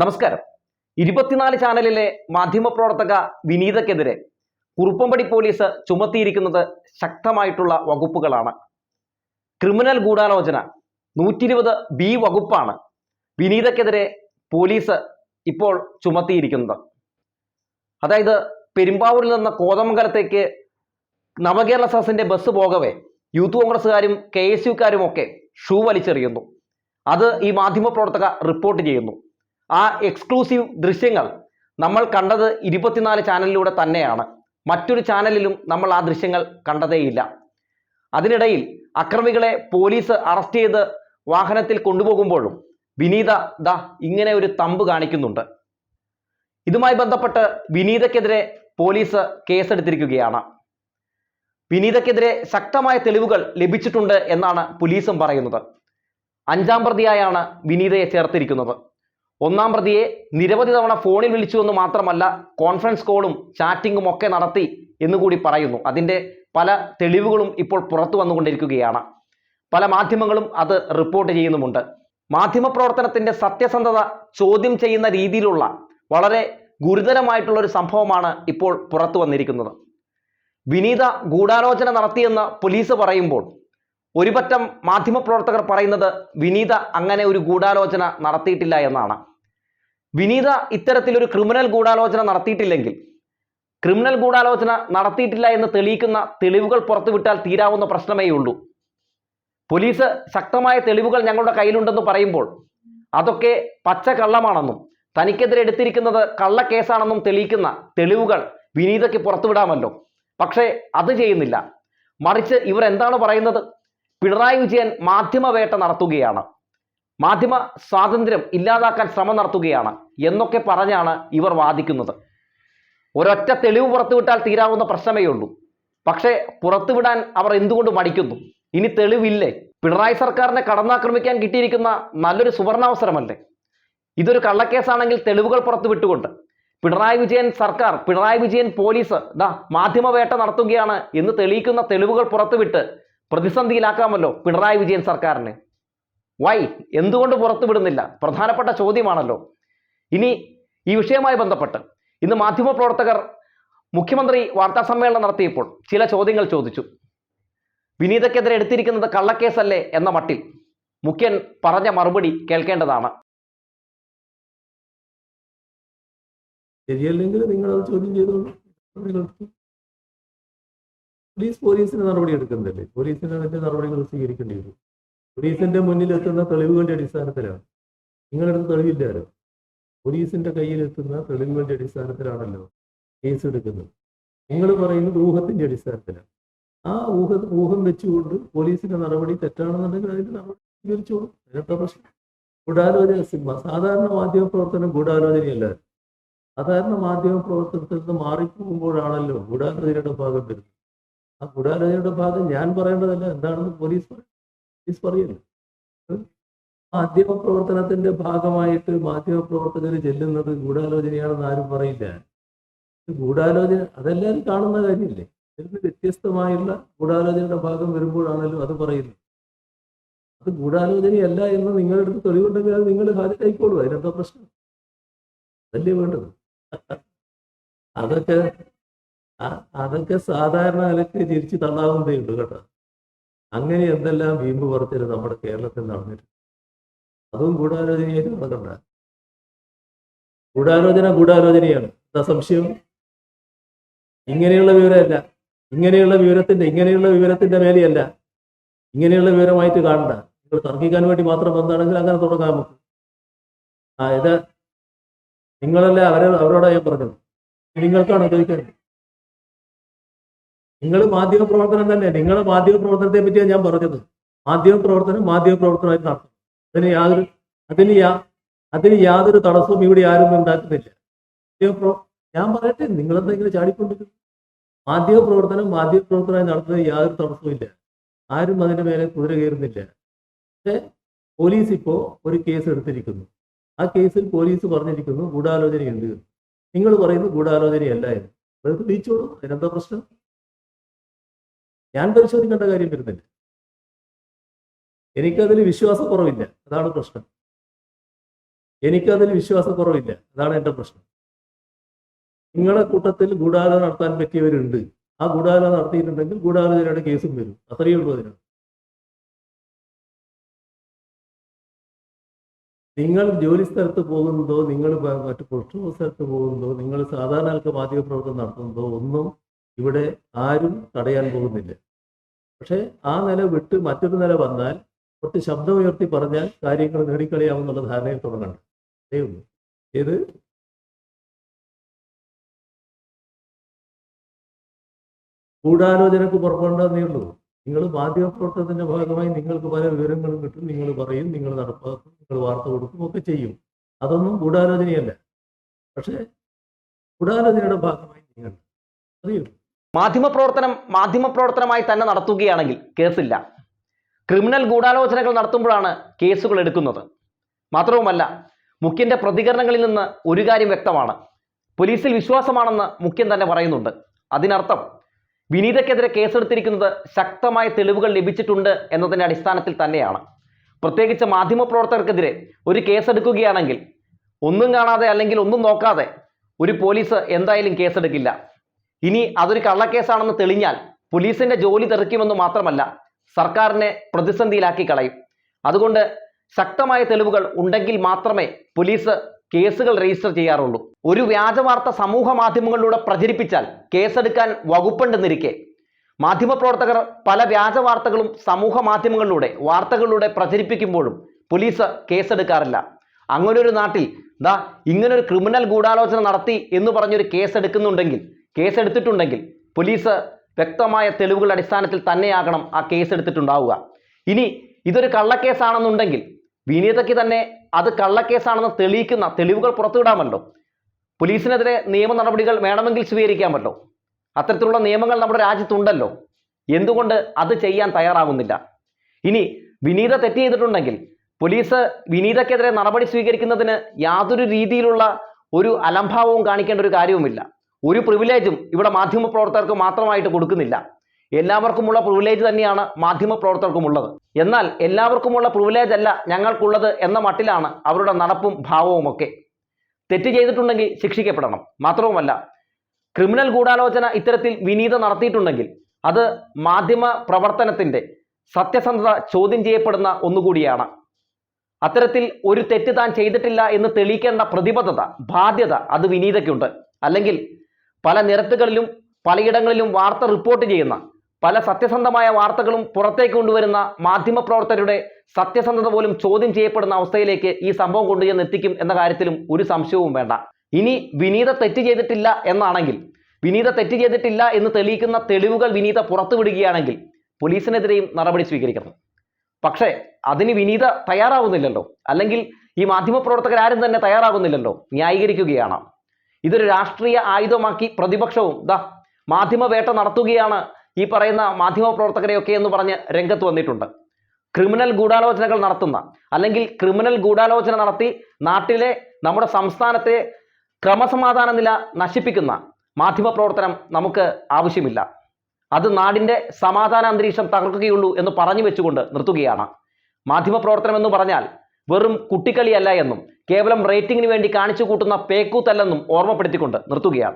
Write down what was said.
നമസ്കാരം. ഇരുപത്തിനാല് ചാനലിലെ മാധ്യമപ്രവർത്തക വിനീതക്കെതിരെ കുറുപ്പമ്പടി പോലീസ് ചുമത്തിയിരിക്കുന്നത് ശക്തമായിട്ടുള്ള വകുപ്പുകളാണ്. ക്രിമിനൽ ഗൂഢാലോചന നൂറ്റി ഇരുപത് ബി വകുപ്പാണ് വിനീതക്കെതിരെ പോലീസ് ഇപ്പോൾ ചുമത്തിയിരിക്കുന്നത്. അതായത് പെരുമ്പാവൂരിൽ നിന്ന് കോതമംഗലത്തേക്ക് നവകേരള സദസ്സിന്റെ ബസ് പോകവേ യൂത്ത് കോൺഗ്രസ്സുകാരും കെ എസ് യുക്കാരും ഒക്കെ ഷൂ വലിച്ചെറിയുന്നു. അത് ഈ മാധ്യമപ്രവർത്തക റിപ്പോർട്ട് ചെയ്യുന്നു. ആ എക്സ്ക്ലൂസീവ് ദൃശ്യങ്ങൾ നമ്മൾ കണ്ടത് ഇരുപത്തിനാല് ചാനലിലൂടെ തന്നെയാണ്. മറ്റൊരു ചാനലിലും നമ്മൾ ആ ദൃശ്യങ്ങൾ കണ്ടതേയില്ല. അതിനിടയിൽ അക്രമികളെ പോലീസ് അറസ്റ്റ് ചെയ്ത് വാഹനത്തിൽ കൊണ്ടുപോകുമ്പോഴും വിനീത ദാ ഇങ്ങനെ ഒരു തമ്പ് കാണിക്കുന്നുണ്ട്. ഇതുമായി ബന്ധപ്പെട്ട് വിനീതക്കെതിരെ പോലീസ് കേസെടുത്തിരിക്കുകയാണ്. വിനീതക്കെതിരെ ശക്തമായ തെളിവുകൾ ലഭിച്ചിട്ടുണ്ട് എന്നാണ് പോലീസും പറയുന്നത്. അഞ്ചാം പ്രതിയായാണ് വിനീതയെ ചേർത്തിരിക്കുന്നത്. ഒന്നാം പ്രതിയെ നിരവധി തവണ ഫോണിൽ വിളിച്ചു എന്ന് മാത്രമല്ല കോൺഫറൻസ് കോളും ചാറ്റിങ്ങും ഒക്കെ നടത്തി എന്നുകൂടി പറയുന്നു. അതിന്റെ പല തെളിവുകളും ഇപ്പോൾ പുറത്തു വന്നുകൊണ്ടിരിക്കുകയാണ്. പല മാധ്യമങ്ങളും അത് റിപ്പോർട്ട് ചെയ്യുന്നുമുണ്ട്. മാധ്യമപ്രവർത്തനത്തിന്റെ സത്യസന്ധത ചോദ്യം ചെയ്യുന്ന രീതിയിലുള്ള വളരെ ഗുരുതരമായിട്ടുള്ള ഒരു സംഭവമാണ് ഇപ്പോൾ പുറത്തു വന്നിരിക്കുന്നത്. വിനീത ഗൂഢാലോചന നടത്തിയെന്ന് പോലീസ് പറയുമ്പോൾ ഒരുപറ്റം മാധ്യമപ്രവർത്തകർ പറയുന്നത് വിനീത അങ്ങനെ ഒരു ഗൂഢാലോചന നടത്തിയിട്ടില്ല എന്നാണ്. വിനീത ഇത്തരത്തിലൊരു ക്രിമിനൽ ഗൂഢാലോചന നടത്തിയിട്ടില്ലെങ്കിൽ ക്രിമിനൽ ഗൂഢാലോചന നടത്തിയിട്ടില്ല എന്ന് തെളിയിക്കുന്ന തെളിവുകൾ പുറത്തുവിട്ടാൽ തീരാവുന്ന പ്രശ്നമേ ഉള്ളൂ. പോലീസ് ശക്തമായ തെളിവുകൾ ഞങ്ങളുടെ കയ്യിലുണ്ടെന്ന് പറയുമ്പോൾ അതൊക്കെ പച്ച കള്ളമാണെന്നും തനിക്കെതിരെ എടുത്തിരിക്കുന്നത് കള്ളക്കേസാണെന്നും തെളിയിക്കുന്ന തെളിവുകൾ വിനീതയ്ക്ക് പുറത്തുവിടാമല്ലോ. പക്ഷേ അത് ചെയ്യുന്നില്ല. മറിച്ച് ഇവർ എന്താണ് പറയുന്നത്? പിണറായി വിജയൻ മാധ്യമവേട്ട നടത്തുകയാണ്. മാധ്യമ സ്വാതന്ത്ര്യം ഇല്ലാതാക്കാൻ ശ്രമം നടത്തുകയാണ് എന്നൊക്കെ പറഞ്ഞാണ് ഇവർ വാദിക്കുന്നത്. ഒരൊറ്റ തെളിവ് പുറത്തുവിട്ടാൽ തീരാവുന്ന പ്രശ്നമേ ഉള്ളൂ. പക്ഷേ പുറത്തുവിടാൻ അവർ എന്തുകൊണ്ട് മടിക്കുന്നു? ഇനി തെളിവില്ലേ? പിണറായി സർക്കാരിനെ കടന്നാക്രമിക്കാൻ കിട്ടിയിരിക്കുന്ന നല്ലൊരു സുവർണാവസരമല്ലേ? ഇതൊരു കള്ളക്കേസാണെങ്കിൽ തെളിവുകൾ പുറത്തുവിട്ടുകൊണ്ട് പിണറായി വിജയൻ സർക്കാർ പിണറായി വിജയൻ പോലീസ് ദാ മാധ്യമവേട്ട നടത്തുകയാണ് എന്ന് തെളിയിക്കുന്ന തെളിവുകൾ പുറത്തുവിട്ട് പ്രതിസന്ധിയിലാക്കാമല്ലോ പിണറായി വിജയൻ സർക്കാരിന്. വൈ? എന്തുകൊണ്ട് പുറത്തുവിടുന്നില്ല? പ്രധാനപ്പെട്ട ചോദ്യമാണല്ലോ. ഇനി ഈ വിഷയവുമായി ബന്ധപ്പെട്ട് ഇന്ന് മാധ്യമപ്രവർത്തകർ മുഖ്യമന്ത്രി വാർത്താ സമ്മേളനം നടത്തിയപ്പോൾ ചില ചോദ്യങ്ങൾ ചോദിച്ചു. വിനീതക്കെതിരെ എടുത്തിരിക്കുന്നത് കള്ളക്കേസല്ലേ എന്ന മട്ടിൽ മുഖ്യൻ പറഞ്ഞ മറുപടി കേൾക്കേണ്ടതാണ്. ശരിയല്ലെങ്കിൽ നിങ്ങൾ അത് ചോദ്യം ചെയ്തോളൂ. പോലീസ് പോലീസിന് നടപടി എടുക്കുന്നില്ലേ? പോലീസിന് അതിന്റെ നടപടികൾ സ്വീകരിക്കേണ്ടി വരും. പോലീസിന്റെ മുന്നിൽ എത്തുന്ന തെളിവുകളുടെ അടിസ്ഥാനത്തിലാണ്. നിങ്ങളടുത്ത് തെളിവില്ലാലോ പോലീസിന്റെ കയ്യിലെത്തുന്ന തെളിവുകളുടെ അടിസ്ഥാനത്തിലാണല്ലോ കേസ് എടുക്കുന്നത്. നിങ്ങൾ പറയുന്നത് ഊഹത്തിന്റെ അടിസ്ഥാനത്തിലാണ്. ആ ഊഹ ഊഹം വെച്ചുകൊണ്ട് പോലീസിന്റെ നടപടി തെറ്റാണെന്നുണ്ടെങ്കിൽ അതിന്റെ നടപടി സ്വീകരിച്ചോളൂ. അതിനകത്ത പ്രശ്നം. ഗൂഢാലോചന സിനിമ സാധാരണ മാധ്യമ പ്രവർത്തനം ഗൂഢാലോചനയല്ല. സാധാരണ മാധ്യമ പ്രവർത്തനത്തിൽ നിന്ന് മാറിപ്പോകുമ്പോഴാണല്ലോ ഗൂഢാലോചനയുടെ ഭാഗം വരുന്നത്. ആ ഗൂഢാലോചനയുടെ ഭാഗം ഞാൻ പറയേണ്ടതല്ല. എന്താണെന്ന് പോലീസ് പോലീസ് പറയല്ലോ. മാധ്യമ പ്രവർത്തനത്തിന്റെ ഭാഗമായിട്ട് മാധ്യമ പ്രവർത്തകർ ചെല്ലുന്നത് ഗൂഢാലോചനയാണെന്ന് ആരും പറയില്ല. ഗൂഢാലോചന അതെല്ലാവരും കാണുന്ന കാര്യമില്ലേ? ഇതിന് വ്യത്യസ്തമായുള്ള ഗൂഢാലോചനയുടെ ഭാഗം വരുമ്പോഴാണല്ലോ അത് പറയുന്നത്. അത് ഗൂഢാലോചനയല്ല എന്ന് നിങ്ങളുടെ അടുത്ത് തെളിവുണ്ടെങ്കിൽ അത് നിങ്ങൾ ഹാജരായിക്കോളൂ. അതിനെന്താ പ്രശ്നം? അതല്ലേ വേണ്ടത്? അതൊക്കെ അതൊക്കെ സാധാരണ നിലയ്ക്ക് തിരിച്ച് തള്ളാവുന്നതേ ഉള്ളൂ കേട്ടോ. അങ്ങനെ എന്തെല്ലാം വീമ്പ് പറച്ചിൽ നമ്മുടെ കേരളത്തിൽ നടന്നിട്ടുണ്ട്. അതും ഗൂഢാലോചനയായിട്ട് നടക്കണ്ട. ഗൂഢാലോചന ഗൂഢാലോചനയാണ്. എന്താ സംശയം? ഇങ്ങനെയുള്ള വിവരമല്ല. ഇങ്ങനെയുള്ള വിവരത്തിന്റെ ഇങ്ങനെയുള്ള വിവരത്തിന്റെ മേലെയല്ല. ഇങ്ങനെയുള്ള വിവരമായിട്ട് കാണണ്ട. നിങ്ങൾ തർക്കിക്കാൻ വേണ്ടി മാത്രം വന്നാണെങ്കിൽ അങ്ങനെ തുടങ്ങാം നമുക്ക്. ആ ഇത് നിങ്ങളല്ലേ അവരെ അവരോടാ ഞാൻ പറഞ്ഞത്. നിങ്ങൾക്കാണ് ചോദിക്കാൻ നിങ്ങൾ മാധ്യമ പ്രവർത്തനം തന്നെ നിങ്ങളെ മാധ്യമ പ്രവർത്തനത്തെ പറ്റിയാണ് ഞാൻ പറഞ്ഞത്. മാധ്യമ പ്രവർത്തനം മാധ്യമ പ്രവർത്തനമായിട്ട് നടത്തും അതിന് യാതൊരു അതിന് യാ അതിന് യാതൊരു തടസ്സവും ഇവിടെ ആരും ഉണ്ടാക്കുന്നില്ല. ഞാൻ പറയട്ടെ നിങ്ങളെന്താ ഇങ്ങനെ ചാടിക്കൊണ്ടിരിക്കുന്നു മാധ്യമ പ്രവർത്തനം മാധ്യമ പ്രവർത്തനമായി നടത്തുന്നതിന് യാതൊരു തടസ്സവും ഇല്ല. ആരും അതിന്റെ മേലെ കുതിര കയറുന്നില്ല. പക്ഷേ പോലീസ് ഇപ്പോ ഒരു കേസ് എടുത്തിരിക്കുന്നു. ആ കേസിൽ പോലീസ് പറഞ്ഞിരിക്കുന്നു ഗൂഢാലോചനയുണ്ട്. നിങ്ങൾ പറയുന്നു ഗൂഢാലോചനയല്ല എന്ന്. അത് തെളിയിച്ചോളൂ അതിനെന്താ പ്രശ്നം? ഞാൻ പരിശോധിക്കേണ്ട കാര്യം വരുന്നില്ല. എനിക്കതിൽ വിശ്വാസക്കുറവില്ല. അതാണ് പ്രശ്നം. എനിക്കതിൽ വിശ്വാസക്കുറവില്ല. അതാണ് എന്റെ പ്രശ്നം. നിങ്ങളെ കൂട്ടത്തിൽ ഗൂഢാലോചന നടത്താൻ പറ്റിയവരുണ്ട്. ആ ഗൂഢാലോചന നടത്തിയിട്ടുണ്ടെങ്കിൽ ഗൂഢാലോചനയുടെ കേസും വരും. അത്രയേ ഉള്ളൂ അതിന്. നിങ്ങൾ ജോലി സ്ഥലത്ത് പോകുന്നതോ നിങ്ങൾ മറ്റു പ്രൊഫഷണൽ സ്ഥലത്ത് പോകുന്നതോ നിങ്ങൾ സാധാരണ മാധ്യമ പ്രവർത്തനം നടത്തുന്നതോ ഒന്നും ഇവിടെ ആരും തടയാൻ പോകുന്നില്ല. പക്ഷേ ആ നില വിട്ട് മറ്റൊരു നില വന്നാൽ കുറച്ച് ശബ്ദമുയർത്തി പറഞ്ഞാൽ കാര്യങ്ങൾ നേടിക്കളയാമെന്നുള്ള ധാരണയിൽ തുടങ്ങണം അതേ ഉള്ളൂ. ഗൂഢാലോചനക്ക് പുറപ്പെടേണ്ടതേ ഉള്ളൂ. നിങ്ങൾ മാധ്യമപ്രവർത്തനത്തിന്റെ ഭാഗമായി നിങ്ങൾക്ക് പല വിവരങ്ങളും കിട്ടും. നിങ്ങൾ പറയും നിങ്ങൾ നടപ്പാക്കും നിങ്ങൾ വാർത്ത കൊടുക്കും ഒക്കെ ചെയ്യും. അതൊന്നും ഗൂഢാലോചനയല്ല. പക്ഷേ ഗൂഢാലോചനയുടെ ഭാഗമായി നിങ്ങൾ അറിയൂ മാധ്യമപ്രവർത്തനം മാധ്യമപ്രവർത്തനമായി തന്നെ നടത്തുകയാണെങ്കിൽ കേസില്ല. ക്രിമിനൽ ഗൂഢാലോചനകൾ നടത്തുമ്പോഴാണ് കേസുകൾ എടുക്കുന്നത്. മാത്രവുമല്ല മുഖ്യന്റെ പ്രതികരണങ്ങളിൽ നിന്ന് ഒരു കാര്യം വ്യക്തമാണ്. പോലീസിൽ വിശ്വാസമാണെന്ന് മുഖ്യൻ തന്നെ പറയുന്നുണ്ട്. അതിനർത്ഥം വിനീതയ്ക്കെതിരെ കേസെടുത്തിരിക്കുന്നത് ശക്തമായ തെളിവുകൾ ലഭിച്ചിട്ടുണ്ട് എന്നതിന്റെ അടിസ്ഥാനത്തിൽ തന്നെയാണ്. പ്രത്യേകിച്ച് മാധ്യമപ്രവർത്തകർക്കെതിരെ ഒരു കേസെടുക്കുകയാണെങ്കിൽ ഒന്നും കാണാതെ അല്ലെങ്കിൽ ഒന്നും നോക്കാതെ ഒരു പോലീസ് എന്തായാലും കേസെടുക്കില്ല. ഇനി അതൊരു കള്ളക്കേസാണെന്ന് തെളിഞ്ഞാൽ പോലീസിന്റെ ജോലി തെറിക്കുമെന്ന് മാത്രമല്ല സർക്കാരിനെ പ്രതിസന്ധിയിലാക്കി കളയും. അതുകൊണ്ട് ശക്തമായ തെളിവുകൾ ഉണ്ടെങ്കിൽ മാത്രമേ പോലീസ് കേസുകൾ രജിസ്റ്റർ ചെയ്യാറുള്ളൂ. ഒരു വ്യാജ വാർത്ത സമൂഹ മാധ്യമങ്ങളിലൂടെ പ്രചരിപ്പിച്ചാൽ കേസെടുക്കാൻ വകുപ്പുണ്ടെന്നിരിക്കെ. മാധ്യമപ്രവർത്തകർ പല വ്യാജ വാർത്തകളും സമൂഹ മാധ്യമങ്ങളിലൂടെ വാർത്തകളിലൂടെ പ്രചരിപ്പിക്കുമ്പോഴും പോലീസ് കേസെടുക്കാറില്ല. അങ്ങനെ ഒരു നാട്ടിൽ ദാ ഇങ്ങനൊരു ക്രിമിനൽ ഗൂഢാലോചന നടത്തി എന്ന് പറഞ്ഞൊരു കേസ് എടുക്കുന്നുണ്ടെങ്കിൽ കേസ് എടുത്തിട്ടുണ്ടെങ്കിൽ പോലീസ് വ്യക്തമായ തെളിവുകളുടെ അടിസ്ഥാനത്തിൽ തന്നെയാകണം ആ കേസ് എടുത്തിട്ടുണ്ടാവുക ഇനി ഇതൊരു കള്ളക്കേസാണെന്നുണ്ടെങ്കിൽ വിനീതയ്ക്ക് തന്നെ അത് കള്ളക്കേസാണെന്ന് തെളിയിക്കുന്ന തെളിവുകൾ പുറത്തുവിടാമല്ലോ. പോലീസിനെതിരെ നിയമ നടപടികൾ വേണമെങ്കിൽ സ്വീകരിക്കാമല്ലോ. അത്തരത്തിലുള്ള നിയമങ്ങൾ നമ്മുടെ രാജ്യത്തുണ്ടല്ലോ. എന്തുകൊണ്ട് അത് ചെയ്യാൻ തയ്യാറാകുന്നില്ല ഇനി വിനീത തെറ്റ് ചെയ്തിട്ടുണ്ടെങ്കിൽ പോലീസ് വിനീതയ്ക്കെതിരെ നടപടി സ്വീകരിക്കുന്നതിന് യാതൊരു രീതിയിലുള്ള ഒരു അലംഭാവവും കാണിക്കേണ്ട ഒരു കാര്യവുമില്ല. ഒരു പ്രിവിലേജും ഇവിടെ മാധ്യമ പ്രവർത്തകർക്ക് മാത്രമായിട്ട് കൊടുക്കുന്നില്ല. എല്ലാവർക്കുമുള്ള പ്രിവിലേജ് തന്നെയാണ് മാധ്യമ മാധ്യമപ്രവർത്തകർക്കുമുള്ളത് എന്നാൽ എല്ലാവർക്കുമുള്ള പ്രിവിലേജ് അല്ല ഞങ്ങൾക്കുള്ളത് എന്ന മട്ടിലാണ് അവരുടെ നടപ്പും ഭാവവും ഒക്കെ. തെറ്റ് ചെയ്തിട്ടുണ്ടെങ്കിൽ ശിക്ഷിക്കപ്പെടണം. മാത്രവുമല്ല ക്രിമിനൽ ഗൂഢാലോചന ഇത്തരത്തിൽ വിനീത നടത്തിയിട്ടുണ്ടെങ്കിൽ അത് മാധ്യമ പ്രവർത്തനത്തിന്റെ സത്യസന്ധത ചോദ്യം ചെയ്യപ്പെടുന്ന ഒന്നുകൂടിയാണ്. അത്തരത്തിൽ ഒരു തെറ്റ് താൻ ചെയ്തിട്ടില്ല എന്ന് തെളിയിക്കേണ്ട പ്രതിബദ്ധത ബാധ്യത അത് വിനീതയ്ക്കുണ്ട്. അല്ലെങ്കിൽ പല നിരത്തുകളിലും പലയിടങ്ങളിലും വാർത്ത റിപ്പോർട്ട് ചെയ്യുന്ന പല സത്യസന്ധമായ വാർത്തകളും പുറത്തേക്ക് കൊണ്ടുവരുന്ന മാധ്യമപ്രവർത്തകരുടെ സത്യസന്ധത പോലും ചോദ്യം ചെയ്യപ്പെടുന്ന അവസ്ഥയിലേക്ക് ഈ സംഭവം കൊണ്ടുചെന്ന് എത്തിക്കും എന്ന കാര്യത്തിലും ഒരു സംശയവും വേണ്ട. ഇനി വിനീത തെറ്റ് ചെയ്തിട്ടില്ല എന്നാണെങ്കിൽ വിനീത തെറ്റ് ചെയ്തിട്ടില്ല എന്ന് തെളിയിക്കുന്ന തെളിവുകൾ വിനീത പുറത്തുവിടുകയാണെങ്കിൽ പോലീസിനെതിരെയും നടപടി സ്വീകരിക്കണം. പക്ഷേ അതിന് വിനീത തയ്യാറാവുന്നില്ലല്ലോ. അല്ലെങ്കിൽ ഈ മാധ്യമപ്രവർത്തകരാരും തന്നെ തയ്യാറാകുന്നില്ലല്ലോ ന്യായീകരിക്കുകയാണ്. ഇതൊരു രാഷ്ട്രീയ ആയുധമാക്കി പ്രതിപക്ഷവും ദാ മാധ്യമവേട്ട നടത്തുകയാണ് ഈ പറയുന്ന മാധ്യമ പ്രവർത്തകരെയൊക്കെ എന്ന് പറഞ്ഞ് രംഗത്ത് വന്നിട്ടുണ്ട്. ക്രിമിനൽ ഗൂഢാലോചനകൾ നടത്തുന്ന അല്ലെങ്കിൽ ക്രിമിനൽ ഗൂഢാലോചന നടത്തി നാട്ടിലെ നമ്മുടെ സംസ്ഥാനത്തെ ക്രമസമാധാന നില നശിപ്പിക്കുന്ന മാധ്യമ പ്രവർത്തനം നമുക്ക് ആവശ്യമില്ല. അത് നാടിന്റെ സമാധാന അന്തരീക്ഷം തകർക്കുകയുള്ളൂ എന്ന് പറഞ്ഞു വെച്ചുകൊണ്ട് നിർത്തുകയാണ്. മാധ്യമ പ്രവർത്തനം എന്ന് പറഞ്ഞാൽ വെറും കുട്ടിക്കളിയല്ല എന്നും കേവലം റേറ്റിംഗിന് വേണ്ടി കാണിച്ചു കൂട്ടുന്ന പേക്കൂത്തല്ലെന്നും ഓർമ്മപ്പെടുത്തിക്കൊണ്ട് നിർത്തുകയാണ്.